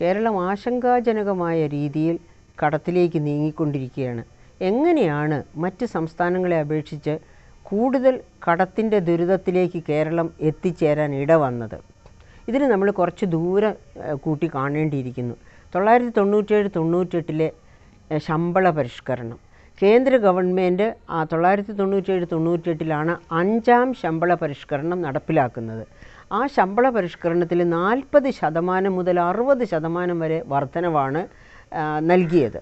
കേരളം ആശങ്കാജനകമായ രീതിയിൽ കടത്തിലേക്ക് നീങ്ങിക്കൊണ്ടിരിക്കുകയാണ്. എങ്ങനെയാണ് മറ്റ് സംസ്ഥാനങ്ങളെ അപേക്ഷിച്ച് കൂടുതൽ കടത്തിന്റെ ദുരിതത്തിലേക്ക് കേരളം എത്തിച്ചേരാൻ ഇടവന്നത്? ഇതിന് നമ്മൾ കുറച്ച് ദൂരം കൂട്ടി കാണേണ്ടിയിരിക്കുന്നു. തൊള്ളായിരത്തി തൊണ്ണൂറ്റേഴ് തൊണ്ണൂറ്റെട്ടിലെ ശമ്പള പരിഷ്കരണം. കേന്ദ്ര ഗവൺമെന്റ് ആ തൊള്ളായിരത്തി തൊണ്ണൂറ്റേഴ് തൊണ്ണൂറ്റെട്ടിലാണ് അഞ്ചാം ശമ്പള പരിഷ്കരണം നടപ്പിലാക്കുന്നത്. ആ ശമ്പള പരിഷ്കരണത്തിൽ നാൽപ്പത് ശതമാനം മുതൽ അറുപത് ശതമാനം വരെ വർധനവാണ് നൽകിയത്.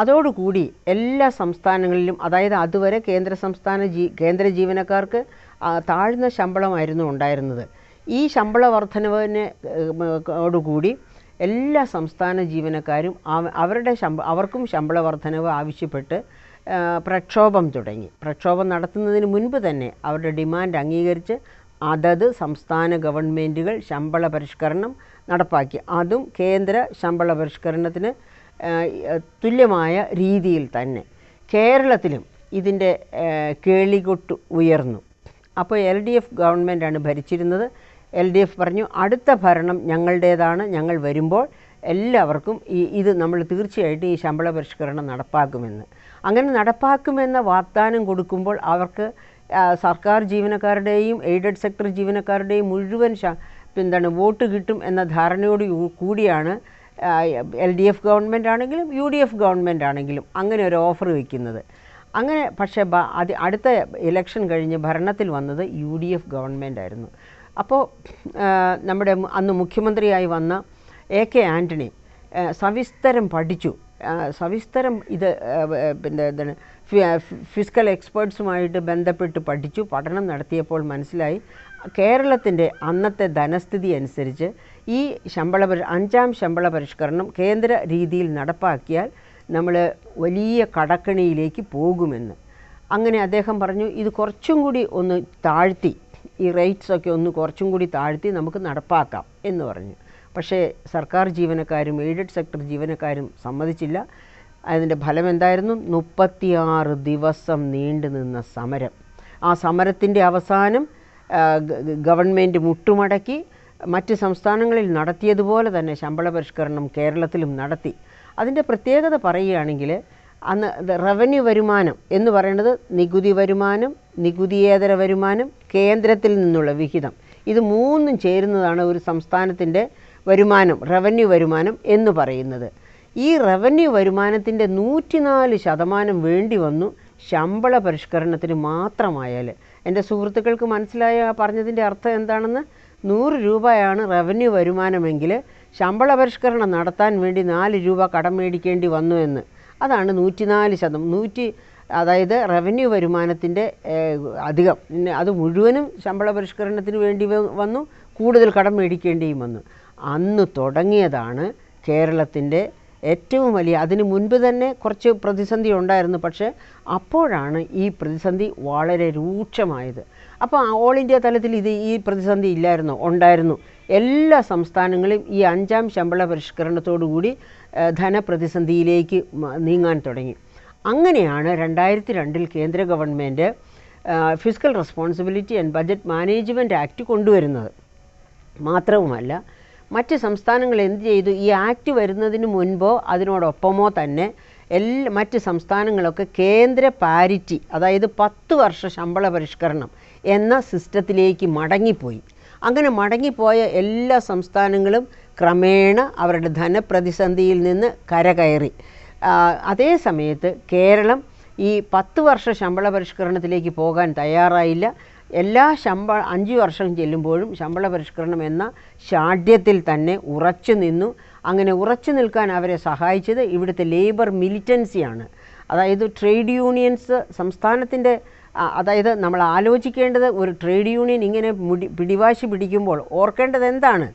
അതോടുകൂടി എല്ലാ സംസ്ഥാനങ്ങളിലും അതായത് അതുവരെ കേന്ദ്ര സംസ്ഥാന ജീ കേന്ദ്ര ജീവനക്കാർക്ക് താഴ്ന്ന ശമ്പളമായിരുന്നു ഉണ്ടായിരുന്നത്. ഈ ശമ്പള വർധനവിനെ ഓടുകൂടി എല്ലാ സംസ്ഥാന ജീവനക്കാരും അവരുടെ ശമ്പ അവർക്കും ശമ്പള വർധനവ് ആവശ്യപ്പെട്ട് പ്രക്ഷോഭം തുടങ്ങി. പ്രക്ഷോഭം നടത്തുന്നതിന് മുൻപ് തന്നെ അവരുടെ ഡിമാൻഡ് അംഗീകരിച്ച് അതത് സംസ്ഥാന ഗവൺമെന്റുകൾ ശമ്പള പരിഷ്കരണം നടപ്പാക്കി. അതും കേന്ദ്ര ശമ്പള പരിഷ്കരണത്തിന് തുല്യമായ രീതിയിൽ തന്നെ. കേരളത്തിലും ഇതിന്റെ കേളികൊട്ട് ഉയർന്നു. അപ്പോൾ എൽ ഡി എഫ് ഗവൺമെന്റാണ് ഭരിച്ചിരുന്നത്. എൽ ഡി എഫ് പറഞ്ഞു അടുത്ത ഭരണം ഞങ്ങളുടേതാണ് ഞങ്ങൾ വരുമ്പോൾ എല്ലാവർക്കും ഈ ഇത് നമ്മൾ തീർച്ചയായിട്ടും ഈ ശമ്പള പരിഷ്കരണം നടപ്പാക്കുമെന്ന്. അങ്ങനെ നടപ്പാക്കുമെന്ന വാഗ്ദാനം കൊടുക്കുമ്പോൾ അവർക്ക് സർക്കാർ ജീവനക്കാരുടെയും എയ്ഡഡ് സെക്ടർ ജീവനക്കാരുടെയും മുഴുവൻ എന്താണ് വോട്ട് കിട്ടും എന്ന ധാരണയോട് കൂടിയാണ് എൽ ഡി എഫ് ഗവൺമെന്റ് ആണെങ്കിലും യു ഡി എഫ് ഗവൺമെന്റ് ആണെങ്കിലും അങ്ങനെ ഒരു ഓഫർ വയ്ക്കുന്നത് അങ്ങനെ പക്ഷേ അത് അടുത്ത ഇലക്ഷൻ കഴിഞ്ഞ് ഭരണത്തിൽ വന്നത് യു ഡി എഫ് ഗവൺമെന്റ് ആയിരുന്നു. അപ്പോൾ നമ്മുടെ അന്ന് മുഖ്യമന്ത്രിയായി വന്ന എ കെ ആന്റണി സവിസ്തരം പഠിച്ചു. സവിസ്തരം ഇത് പിന്നെ എന്താണ് ഫിസിക്കൽ എക്സ്പേർട്സുമായിട്ട് ബന്ധപ്പെട്ട് പഠിച്ചു. പഠനം നടത്തിയപ്പോൾ മനസ്സിലായി കേരളത്തിന്റെ അന്നത്തെ ധനസ്ഥിതി അനുസരിച്ച് ഈ ശമ്പള അഞ്ചാം ശമ്പള പരിഷ്കരണം കേന്ദ്ര രീതിയിൽ നടപ്പാക്കിയാൽ നമ്മൾ വലിയ കടക്കണിയിലേക്ക് പോകുമെന്ന്. അങ്ങനെ അദ്ദേഹം പറഞ്ഞു ഇത് കുറച്ചും കൂടി ഒന്ന് താഴ്ത്തി. ഈ റേറ്റ്സ് ഒക്കെ ഒന്ന് കുറച്ചും കൂടി താഴ്ത്തി നമുക്ക് നടപ്പാക്കാം എന്ന് പറഞ്ഞു. പക്ഷേ സർക്കാർ ജീവനക്കാരും എയ്ഡഡ് സെക്ടർ ജീവനക്കാരും സമ്മതിച്ചില്ല. അതിന്റെ ഫലം എന്തായിരുന്നു? മുപ്പത്തിയാറ് ദിവസം നീണ്ടു നിന്ന സമരം. ആ സമരത്തിന്റെ അവസാനം ഗവൺമെന്റ് മുട്ടുമടക്കി. മറ്റ് സംസ്ഥാനങ്ങളിൽ നടത്തിയതുപോലെ തന്നെ ശമ്പള പരിഷ്കരണം കേരളത്തിലും നടത്തി. അതിന്റെ പ്രത്യേകത പറയുകയാണെങ്കിൽ അന്ന് റവന്യൂ വരുമാനം എന്ന് പറയുന്നത് നികുതി വരുമാനം നികുതിയേതര വരുമാനം കേന്ദ്രത്തിൽ നിന്നുള്ള വിഹിതം. ഇത് മൂന്നും ചേരുന്നതാണ് ഒരു സംസ്ഥാനത്തിന്റെ വരുമാനം റവന്യൂ വരുമാനം എന്ന് പറയുന്നത്. ഈ റവന്യൂ വരുമാനത്തിന്റെ നൂറ്റിനാല് ശതമാനം വേണ്ടി വന്നു ശമ്പള പരിഷ്കരണത്തിന് മാത്രമായാൽ എന്റെ സുഹൃത്തുക്കൾക്ക് മനസ്സിലായ പറഞ്ഞതിന്റെ അർത്ഥം എന്താണെന്ന്? നൂറ് രൂപയാണ് റവന്യൂ വരുമാനമെങ്കിൽ ശമ്പള പരിഷ്കരണം നടത്താൻ വേണ്ടി നാല് രൂപ കടം മേടിക്കേണ്ടി വന്നു എന്ന്. അതാണ് നൂറ്റിനാല് ശതം നൂറ്റി അതായത് റവന്യൂ വരുമാനത്തിന്റെ അധികം. പിന്നെ അത് മുഴുവനും ശമ്പള പരിഷ്കരണത്തിന് വേണ്ടി വന്നു. കൂടുതൽ കടം മേടിക്കേണ്ടിയും വന്നു. അന്ന് തുടങ്ങിയതാണ് കേരളത്തിന്റെ ഏറ്റവും വലിയ അതിന് മുൻപ് തന്നെ കുറച്ച് പ്രതിസന്ധി ഉണ്ടായിരുന്നു. പക്ഷേ അപ്പോഴാണ് ഈ പ്രതിസന്ധി വളരെ രൂക്ഷമായത്. അപ്പോൾ ഓൾ ഇന്ത്യ തലത്തിൽ ഇത് ഈ പ്രതിസന്ധി ഇല്ലായിരുന്നു ഉണ്ടായിരുന്നു. എല്ലാ സംസ്ഥാനങ്ങളും ഈ അഞ്ചാം ശമ്പള പരിഷ്കരണത്തോടുകൂടി ധനപ്രതിസന്ധിയിലേക്ക് നീങ്ങാൻ തുടങ്ങി. അങ്ങനെയാണ് രണ്ടായിരത്തി രണ്ടിൽ കേന്ദ്ര government fiscal responsibility and budget management act കൊണ്ടുവരുന്നത്. മാത്രവുമല്ല മറ്റ് സംസ്ഥാനങ്ങൾ എന്ത് ചെയ്തു? ഈ ആക്ട് വരുന്നതിന് മുൻപോ അതിനോടൊപ്പമോ തന്നെ എല്ലാ മറ്റ് സംസ്ഥാനങ്ങളൊക്കെ കേന്ദ്ര പാരിറ്റി അതായത് പത്ത് വർഷ ശമ്പള പരിഷ്കരണം എന്ന സിസ്റ്റത്തിലേക്ക് മടങ്ങിപ്പോയി. അങ്ങനെ മടങ്ങിപ്പോയ എല്ലാ സംസ്ഥാനങ്ങളും ക്രമേണ അവരുടെ ധനപ്രതിസന്ധിയിൽ നിന്ന് കരകയറി. അതേ സമയത്ത് കേരളം ഈ പത്ത് വർഷ ശമ്പള പരിഷ്കരണത്തിലേക്ക് പോകാൻ തയ്യാറായില്ല. എല്ലാ ശമ്പള അഞ്ച് വർഷം ചെല്ലുമ്പോഴും ശമ്പള പരിഷ്കരണം എന്ന ഷാഢ്യത്തിൽ തന്നെ ഉറച്ചു നിന്നു. അങ്ങനെ ഉറച്ചു നിൽക്കാൻ അവരെ സഹായിച്ചത് ഇവിടുത്തെ ലേബർ മിലിറ്റൻസിയാണ്. അതായത് ട്രേഡ് യൂണിയൻസ് സംസ്ഥാനത്തിന്റെ അതായത് നമ്മൾ ആലോചിക്കേണ്ടത് ഒരു ട്രേഡ് യൂണിയൻ ഇങ്ങനെ മുടി പിടിവാശി പിടിക്കുമ്പോൾ ഓർക്കേണ്ടത് എന്താണ്?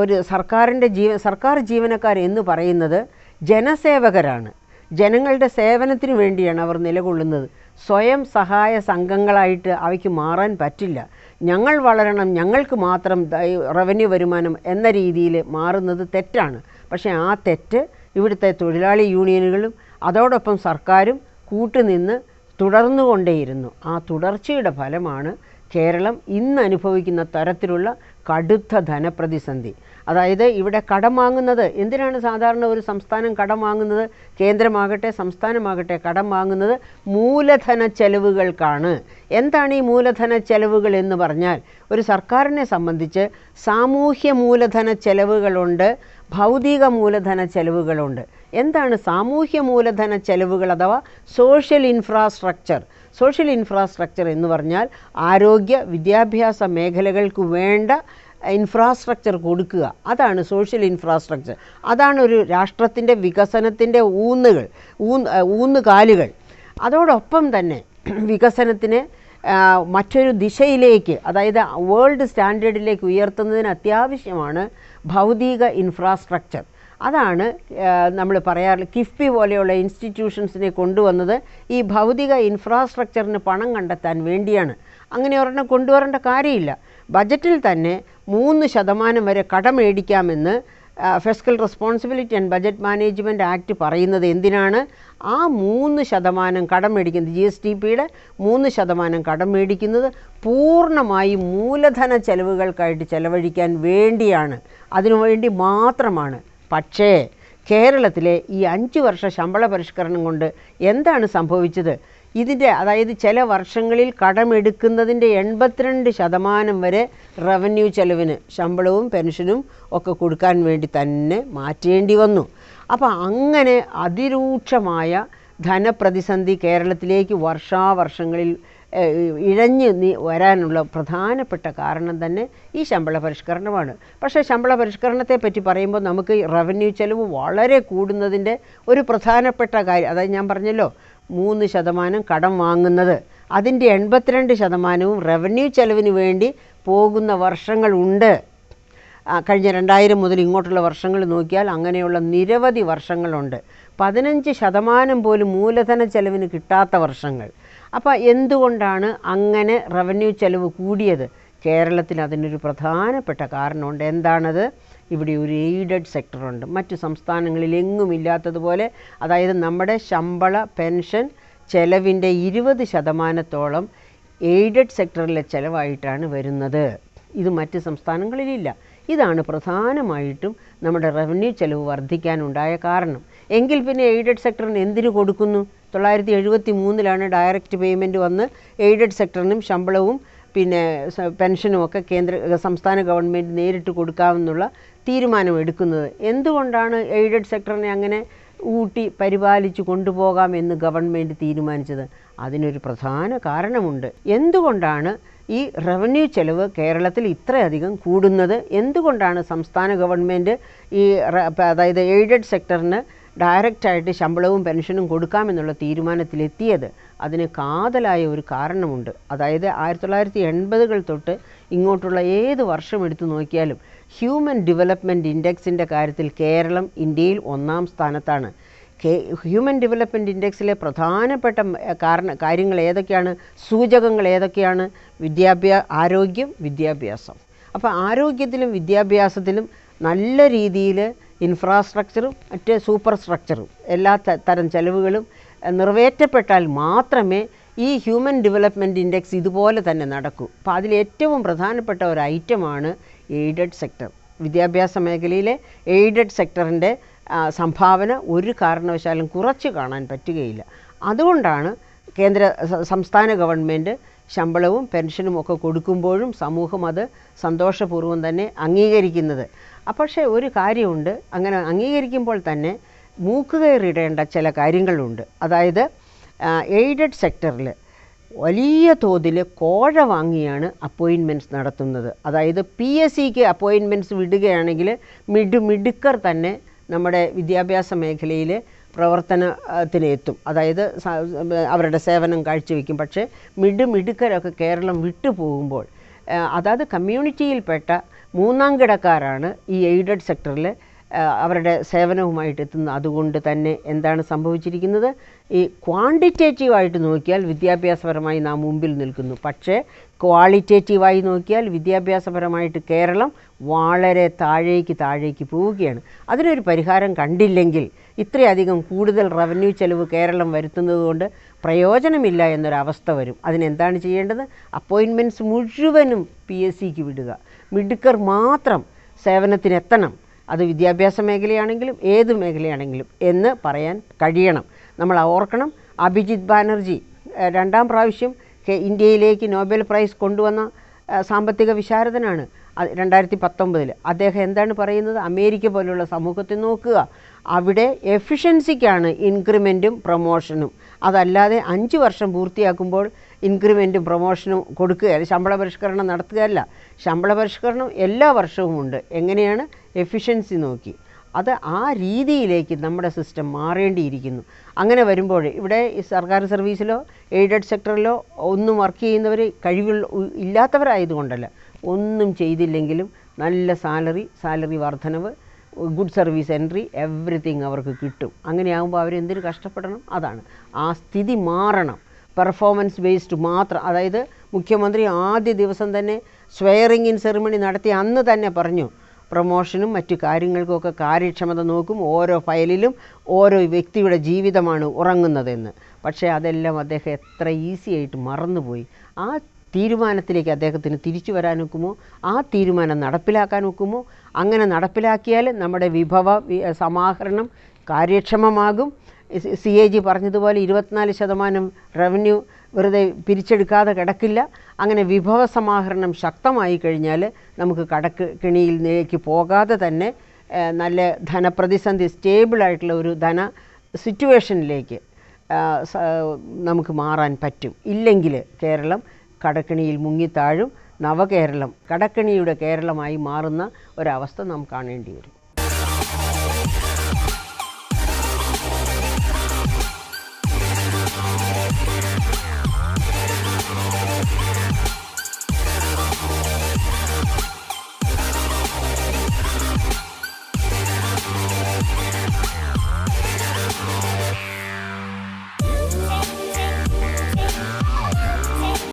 ഒരു സർക്കാരിന്റെ ജീവ സർക്കാർ ജീവനക്കാർ എന്ന് പറയുന്നത് ജനസേവകരാണ്. ജനങ്ങളുടെ സേവനത്തിന് വേണ്ടിയാണ് അവർ നിലകൊള്ളുന്നത്. സ്വയം സഹായ സംഘങ്ങളായിട്ട് അവയ്ക്ക് മാറാൻ പറ്റില്ല. ഞങ്ങൾ വളരണം ഞങ്ങൾക്ക് മാത്രം റവന്യൂ വരുമാനം എന്ന രീതിയിൽ മാറുന്നത് തെറ്റാണ്. പക്ഷേ ആ തെറ്റ് ഇവിടുത്തെ തൊഴിലാളി യൂണിയനുകളും അതോടൊപ്പം സർക്കാരും കൂട്ടുനിന്ന് തുടർന്നുകൊണ്ടേയിരുന്നു. ആ തുടർച്ചയുടെ ഫലമാണ് കേരളം ഇന്ന് അനുഭവിക്കുന്ന തരത്തിലുള്ള കടുത്ത ധനപ്രതിസന്ധി. അതായത് ഇവിടെ കടം വാങ്ങുന്നത് എന്തിനാണ് സാധാരണ ഒരു സംസ്ഥാനം കടം വാങ്ങുന്നത്? കേന്ദ്രമാകട്ടെ സംസ്ഥാനമാകട്ടെ കടം വാങ്ങുന്നത് മൂലധന ചെലവുകൾക്കാണ്. എന്താണ് ഈ മൂലധന ചെലവുകൾ എന്ന് പറഞ്ഞാൽ ഒരു സർക്കാരിനെ സംബന്ധിച്ച് സാമൂഹ്യ മൂലധന ചെലവുകളുണ്ട് ഭൗതിക മൂലധന ചെലവുകളുണ്ട്. എന്താണ് സാമൂഹ്യ മൂലധന ചെലവുകൾ അഥവാ സോഷ്യൽ ഇൻഫ്രാസ്ട്രക്ചർ സോഷ്യൽ ഇൻഫ്രാസ്ട്രക്ചർ എന്ന് പറഞ്ഞാൽ ആരോഗ്യ വിദ്യാഭ്യാസ മേഖലകൾക്ക് വേണ്ട ഇൻഫ്രാസ്ട്രക്ചർ കൊടുക്കുക. അതാണ് സോഷ്യൽ ഇൻഫ്രാസ്ട്രക്ചർ. അതാണ് ഒരു രാഷ്ട്രത്തിന്റെ വികസനത്തിന്റെ ഊന്നുകൾ ഊന്ന് ഊന്നുകാലുകൾ അതോടൊപ്പം തന്നെ വികസനത്തിന് മറ്റൊരു ദിശയിലേക്ക് അതായത് വേൾഡ് സ്റ്റാൻഡേർഡിലേക്ക് ഉയർത്തുന്നതിന് അത്യാവശ്യമാണ് ഭൗതിക ഇൻഫ്രാസ്ട്രക്ചർ. അതാണ് നമ്മൾ പറയാറ് കിഫ്ബി പോലെയുള്ള ഇൻസ്റ്റിറ്റ്യൂഷൻസിനെ കൊണ്ടുവന്നത് ഈ ഭൗതിക ഇൻഫ്രാസ്ട്രക്ചറിന് പണം കണ്ടെത്താൻ വേണ്ടിയാണ്. അങ്ങനെ ഒരെണ്ണം കൊണ്ടുവരേണ്ട കാര്യമില്ല. ബജറ്റിൽ തന്നെ മൂന്ന് ശതമാനം വരെ കടമേടിക്കാമെന്ന് fiscal responsibility and budget management act പറയുന്നത് എന്തിനാണ്? ആ മൂന്ന് ശതമാനം കടം മേടിക്കുന്നത് ജി എസ് ടി പിയുടെ മൂന്ന് ശതമാനം കടം മേടിക്കുന്നത് പൂർണമായി മൂലധന ചെലവുകൾക്കായിട്ട് ചെലവഴിക്കാൻ വേണ്ടിയാണ്. അതിനുവേണ്ടി മാത്രമാണ് പക്ഷേ കേരളത്തിലെ ഈ അഞ്ച് വർഷ ശമ്പള പരിഷ്കരണം കൊണ്ട് എന്താണ് സംഭവിച്ചത്? ഇതിന്റെ അതായത് ചില വർഷങ്ങളിൽ കടമെടുക്കുന്നതിന്റെ എൺപത്തിരണ്ട് ശതമാനം വരെ റവന്യൂ ചെലവിന് ശമ്പളവും പെൻഷനും ഒക്കെ കൊടുക്കാൻ വേണ്ടി തന്നെ മാറ്റേണ്ടി വന്നു. അപ്പോൾ അങ്ങനെ അതിരൂക്ഷമായ ധനപ്രതിസന്ധി കേരളത്തിലേക്ക് വർഷാവർഷങ്ങളിൽ ഇഴഞ്ഞ് നീ വരാനുള്ള പ്രധാനപ്പെട്ട കാരണം തന്നെ ഈ ശമ്പള പരിഷ്കരണമാണ്. പക്ഷേ ശമ്പള പരിഷ്കരണത്തെ പറ്റി പറയുമ്പോൾ നമുക്ക് റവന്യൂ ചെലവ് വളരെ കൂടുന്നതിന്റെ ഒരു പ്രധാനപ്പെട്ട കാര്യം അതായത് ഞാൻ പറഞ്ഞല്ലോ മൂന്ന് ശതമാനം കടം വാങ്ങുന്നത്. അതിന്റെ എൺപത്തിരണ്ട് ശതമാനവും റവന്യൂ ചെലവിന് വേണ്ടി പോകുന്ന വർഷങ്ങളുണ്ട് കഴിഞ്ഞ രണ്ടായിരം മുതൽ ഇങ്ങോട്ടുള്ള വർഷങ്ങൾ നോക്കിയാൽ അങ്ങനെയുള്ള നിരവധി വർഷങ്ങളുണ്ട്. പതിനഞ്ച് ശതമാനം പോലും മൂലധന ചെലവിന് കിട്ടാത്ത വർഷങ്ങൾ. അപ്പോൾ എന്തുകൊണ്ടാണ് അങ്ങനെ റവന്യൂ ചെലവ് കൂടിയത്? കേരളത്തിൽ അതിനൊരു പ്രധാനപ്പെട്ട കാരണമുണ്ട്. എന്താണത്? ഇവിടെ ഒരു എയ്ഡഡ് സെക്ടറുണ്ട് മറ്റു സംസ്ഥാനങ്ങളിൽ എങ്ങും ഇല്ലാത്തതുപോലെ അതായത് നമ്മുടെ ശമ്പള പെൻഷൻ ചെലവിന്റെ ഇരുപത് ശതമാനത്തോളം എയ്ഡഡ് സെക്ടറിലെ ചെലവായിട്ടാണ് വരുന്നത്. ഇത് മറ്റ് സംസ്ഥാനങ്ങളിലില്ല. ഇതാണ് പ്രധാനമായിട്ടും നമ്മുടെ റവന്യൂ ചെലവ് വർദ്ധിക്കാനുണ്ടായ കാരണം. എങ്കിൽ പിന്നെ എയ്ഡഡ് സെക്ടറിന് എന്തിനു കൊടുക്കുന്നു? തൊള്ളായിരത്തി എഴുപത്തി മൂന്നിലാണ് ഡയറക്റ്റ് പേയ്മെന്റ് വന്ന് എയ്ഡഡ് സെക്ടറിനും ശമ്പളവും പിന്നെ പെൻഷനും ഒക്കെ കേന്ദ്ര സംസ്ഥാന ഗവൺമെന്റ് നേരിട്ട് കൊടുക്കാമെന്നുള്ള തീരുമാനം എടുക്കുന്നത്. എന്തുകൊണ്ടാണ് എയ്ഡഡ് സെക്ടറിനെ അങ്ങനെ ഊട്ടി പരിപാലിച്ചു കൊണ്ടുപോകാമെന്ന് ഗവൺമെന്റ് തീരുമാനിച്ചത്? അതിനൊരു പ്രധാന കാരണമുണ്ട്. എന്തുകൊണ്ടാണ് ഈ റവന്യൂ ചെലവ് കേരളത്തിൽ ഇത്രയധികം കൂടുന്നത്? എന്തുകൊണ്ടാണ് സംസ്ഥാന ഗവൺമെന്റ് ഈ അതായത് എയ്ഡഡ് സെക്ടറിന് ഡയറക്റ്റായിട്ട് ശമ്പളവും പെൻഷനും കൊടുക്കാമെന്നുള്ള തീരുമാനത്തിലെത്തിയത് അതിന് കാതലായ ഒരു കാരണമുണ്ട്. അതായത് ആയിരത്തി തൊള്ളായിരത്തി എൺപതുകൾ തൊട്ട് ഇങ്ങോട്ടുള്ള ഏത് വർഷം എടുത്തു നോക്കിയാലും ഹ്യൂമൻ ഡെവലപ്മെന്റ് ഇൻഡെക്സിന്റെ കാര്യത്തിൽ കേരളം ഇന്ത്യയിൽ ഒന്നാം സ്ഥാനത്താണ്. ഹ്യൂമൻ ഡെവലപ്മെന്റ് ഇൻഡെക്സിലെ പ്രധാനപ്പെട്ട കാരണ കാര്യങ്ങൾ ഏതൊക്കെയാണ്? സൂചകങ്ങൾ ഏതൊക്കെയാണ്? വിദ്യാഭ്യാ ആരോഗ്യം വിദ്യാഭ്യാസം. അപ്പോൾ ആരോഗ്യത്തിലും വിദ്യാഭ്യാസത്തിലും നല്ല രീതിയിൽ ഇൻഫ്രാസ്ട്രക്ചറും മറ്റ് സൂപ്പർ സ്ട്രക്ചറും എല്ലാ തരം ചെലവുകളും നിറവേറ്റപ്പെട്ടാൽ മാത്രമേ ഈ ഹ്യൂമൻ ഡെവലപ്മെന്റ് ഇൻഡെക്സ് ഇതുപോലെ തന്നെ നടക്കൂ. അപ്പോൾ അതിൽ ഏറ്റവും പ്രധാനപ്പെട്ട ഒരു ഐറ്റമാണ് എയ്ഡഡ് സെക്ടർ. വിദ്യാഭ്യാസ മേഖലയിലെ എയ്ഡഡ് സെക്ടറിന്റെ സംഭാവന ഒരു കാരണവശാലും കുറച്ച് കാണാൻ പറ്റുകയില്ല. അതുകൊണ്ടാണ് കേന്ദ്ര സംസ്ഥാന ഗവൺമെന്റ് ശമ്പളവും പെൻഷനും ഒക്കെ കൊടുക്കുമ്പോഴും സമൂഹം അത് സന്തോഷപൂർവം തന്നെ അംഗീകരിക്കുന്നത്. പക്ഷേ ഒരു കാര്യമുണ്ട്. അങ്ങനെ അംഗീകരിക്കുമ്പോൾ തന്നെ മൂക്കുകയറിടേണ്ട ചില കാര്യങ്ങളുണ്ട്. അതായത് എയ്ഡഡ് സെക്ടറിൽ വലിയ തോതിൽ കോഴ വാങ്ങിയാണ് അപ്പോയിൻമെന്റ്സ് നടത്തുന്നത്. അതായത് പി എസ് സിക്ക് അപ്പോയിൻമെന്റ്സ് വിടുകയാണെങ്കിൽ മിഡ് മിടുക്കർ തന്നെ നമ്മുടെ വിദ്യാഭ്യാസ മേഖലയിൽ പ്രവർത്തനത്തിന് എത്തും അതായത് അവരുടെ സേവനം കാഴ്ചവെക്കും. പക്ഷേ മിഡ് മിടുക്കരൊക്കെ കേരളം വിട്ടു പോകുമ്പോൾ അതായത് കമ്മ്യൂണിറ്റിയിൽപ്പെട്ട മൂന്നാം കിടക്കാരാണ് ഈ എയ്ഡഡ് സെക്ടറിൽ അവരുടെ സേവനവുമായിട്ട് എത്തുന്നത്. അതുകൊണ്ട് തന്നെ എന്താണ് സംഭവിച്ചിരിക്കുന്നത്? ഈ ക്വാണ്ടിറ്റേറ്റീവായിട്ട് നോക്കിയാൽ വിദ്യാഭ്യാസപരമായി നാം മുമ്പിൽ നിൽക്കുന്നു. പക്ഷേ ക്വാളിറ്റേറ്റീവായി നോക്കിയാൽ വിദ്യാഭ്യാസപരമായിട്ട് കേരളം വളരെ താഴേക്ക് താഴേക്ക് പോവുകയാണ്. അതിനൊരു പരിഹാരം കണ്ടില്ലെങ്കിൽ ഇത്രയധികം കൂടുതൽ റവന്യൂ ചെലവ് കേരളം വരുത്തുന്നത് കൊണ്ട് പ്രയോജനമില്ല എന്നൊരവസ്ഥ വരും. അതിനെന്താണ് ചെയ്യേണ്ടത്? അപ്പോയിൻമെന്റ്സ് മുഴുവനും പി എസ് സിക്ക് വിടുക. മിടുക്കർ മാത്രം സേവനത്തിനെത്തണം. അത് വിദ്യാഭ്യാസ മേഖലയാണെങ്കിലും ഏത് മേഖലയാണെങ്കിലും എന്ന് പറയാൻ കഴിയണം. നമ്മൾ ഓർക്കണം അഭിജിത് ബാനർജി രണ്ടാം പ്രാവശ്യം ഇന്ത്യയിലേക്ക് നോബൽ പ്രൈസ് കൊണ്ടുവന്ന സാമ്പത്തിക വിശാരദനാണ്. രണ്ടായിരത്തി പത്തൊമ്പതിൽ അദ്ദേഹം എന്താണ് പറയുന്നത്? അമേരിക്ക പോലുള്ള സമൂഹത്തിൽ നോക്കുക. അവിടെ എഫിഷ്യൻസിക്കാണ് ഇൻക്രിമെന്റും പ്രൊമോഷനും. അതല്ലാതെ അഞ്ച് വർഷം പൂർത്തിയാക്കുമ്പോൾ ഇൻക്രിമെന്റും പ്രൊമോഷനും കൊടുക്കുകയല്ല ശമ്പള പരിഷ്കരണം നടത്തുകയല്ല. ശമ്പള പരിഷ്കരണം എല്ലാ വർഷവും ഉണ്ട്. എങ്ങനെയാണ്? എഫിഷ്യൻസി നോക്കി. അത് ആ രീതിയിലേക്ക് നമ്മുടെ സിസ്റ്റം മാറേണ്ടിയിരിക്കുന്നു. അങ്ങനെ വരുമ്പോൾ ഇവിടെ സർക്കാർ സർവീസിലോ എയ്ഡഡ് സെക്ടറിലോ ഒന്നും വർക്ക് ചെയ്യുന്നവർ കഴിവുള്ള ഉ- ഇല്ലാത്തവരായതുകൊണ്ടല്ല. ഒന്നും ചെയ്തില്ലെങ്കിലും നല്ല സാലറി സാലറി വർധനവ് ഗുഡ് സർവീസ് എൻട്രി എവറിത്തിങ് അവർക്ക് കിട്ടും. അങ്ങനെയാകുമ്പോൾ അവരെന്തിനു കഷ്ടപ്പെടണം? അതാണ്. ആ സ്ഥിതി മാറണം. പെർഫോമൻസ് ബേസ്ഡ് മാത്രം. അതായത് മുഖ്യമന്ത്രി ആദ്യ ദിവസം തന്നെ സ്വയറിംഗ് സെറിമണി നടത്തി അന്ന് തന്നെ പറഞ്ഞു പ്രൊമോഷനും മറ്റു കാര്യങ്ങൾക്കുമൊക്കെ കാര്യക്ഷമത നോക്കും. ഓരോ ഫയലിലും ഓരോ വ്യക്തിയുടെ ജീവിതമാണ് ഉറങ്ങുന്നതെന്ന്. പക്ഷേ അതെല്ലാം അദ്ദേഹം എത്ര ഈസി ആയിട്ട് മറന്നുപോയി. ആ തീരുമാനത്തിലേക്ക് അദ്ദേഹത്തിന് തിരിച്ചു വരാൻ ഒക്കുമോ? ആ തീരുമാനം നടപ്പിലാക്കാൻ ഒക്കുമോ? അങ്ങനെ നടപ്പിലാക്കിയാൽ നമ്മുടെ വിഭവ സമാഹരണം കാര്യക്ഷമമാകും. സി എ ജി പറഞ്ഞതുപോലെ ഇരുപത്തിനാല് ശതമാനം റവന്യൂ വെറുതെ പിരിച്ചെടുക്കാതെ കിടക്കില്ല. അങ്ങനെ വിഭവ സമാഹരണം ശക്തമായി കഴിഞ്ഞാൽ നമുക്ക് കടക്ക് കിണിയിലേക്ക് പോകാതെ തന്നെ നല്ല ധനപ്രതിസന്ധി സ്റ്റേബിളായിട്ടുള്ള ഒരു ധന സിറ്റുവേഷനിലേക്ക് നമുക്ക് മാറാൻ പറ്റും. ഇല്ലെങ്കിൽ കേരളം കടക്കണിയിൽ മുങ്ങിത്താഴും നവകേരളം കടക്കണിയുടെ കേരളമായി മാറുന്ന ഒരവസ്ഥ നാം കാണേണ്ടി വരും